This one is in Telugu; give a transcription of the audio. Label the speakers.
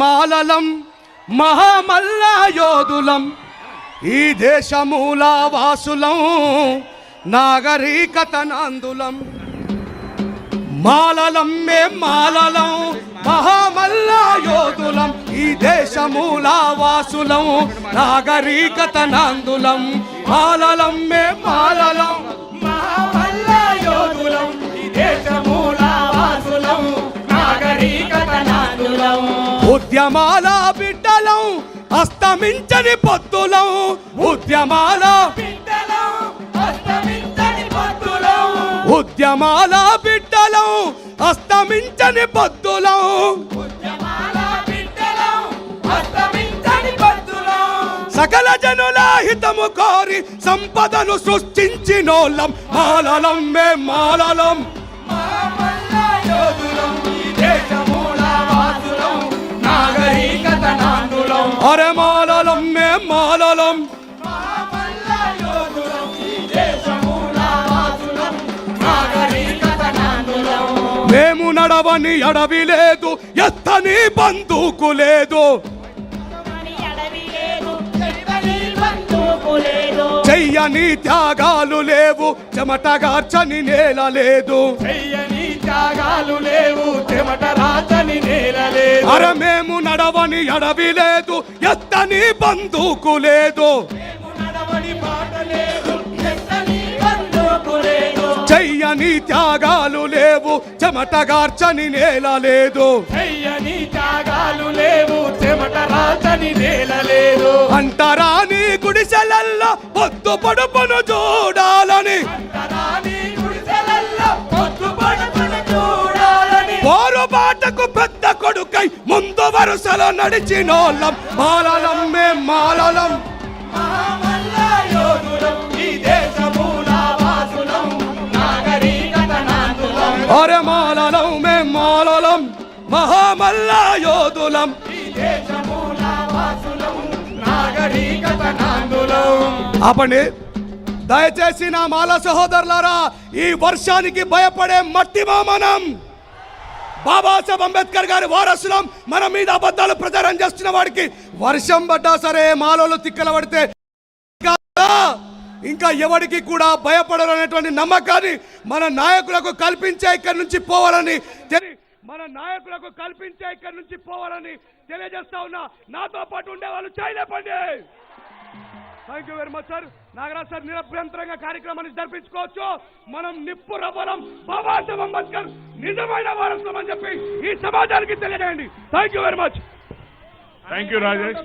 Speaker 1: మాలలం మహామల్లయోధులం ఈ దేశమూల వాసులం నాగరికత నందులం మాలలం మే మాలలం మహామల్లయోధులం ఈ దేశమూల వాసులం నాగరికత నందులం మాలలం మే మాలలం. ఉద్యమాల బిడ్డలం అస్తమించని పొత్తులం. ఉద్యమాల ఉద్యమాల బిడ్డలం అస్తమించని పొత్తులం. సకల జనుల హితము కోరి సంపదను సృష్టించినోళ్ళం. మాలలం మే మాలలం.
Speaker 2: యోధు
Speaker 1: అరే మాలలం మే మాలలం మేము నడవని అడవి లేదు ఎత్తని బందుకు లేదు. చెయ్యని త్యాగాలు లేవు చెమటగార్చని నేల లేదు.
Speaker 2: చెయ్యని త్యాగాలు లేవు చెమట రాతని నేల లేదు
Speaker 1: అర మేము నడవని అడవి లేదు ఎత్తని బందూకు లేదు. చెయ్యని త్యాగాలు లేవు చెమటగార్చని నేల లేదు.
Speaker 2: చెయ్యని త్యాగాలు లేవు చెమట రాతని నేల లేదు
Speaker 1: అంటరాని గుడిసెలల్లో పొద్దు పడుపును చూడాలని.
Speaker 2: అంతరాని
Speaker 1: ముందు వరుసలో నడిచినోళ్ళం. మాలలం. మేం మాలలం అరే మాలలం మేం మాలలం మహామల్ల యోధులం ఆపండి. దయచేసి నా మాల సహోదరులారా ఈ వర్షానికి భయపడే మట్టి మనం బాబాసాహెబ్ అంబేద్కర్ గారి వారసులం మన మీద అబద్ధాలు ప్రచారం చేస్తున్న వాడికి వర్షం పడ్డా సరే మాలోలు తిక్కల పడితే ఇంకా ఎవరికి కూడా భయపడరు అనేటువంటి నమ్మకాన్ని మన నాయకులకు కల్పించే ఇక్కడి నుంచి పోవాలని మన నాయకులకు కల్పించే ఇక్కడి నుంచి పోవాలని తెలియజేస్తా ఉన్నా. నాతో పాటు ఉండే వాళ్ళు చేయలేపండి! Thank you very much sir Nagaraj sir నిరభ్యంతరంగా కార్యక్రమాన్ని జరిపించుకోవచ్చు. మనం నిప్పు రవ్వలం బాబాసాహెబ్ అంబేద్కర్ నిజమైన వారసులం అని చెప్పి ఈ సమాజానికి తెలియజేయండి. Thank you very much
Speaker 3: thank you Rajesh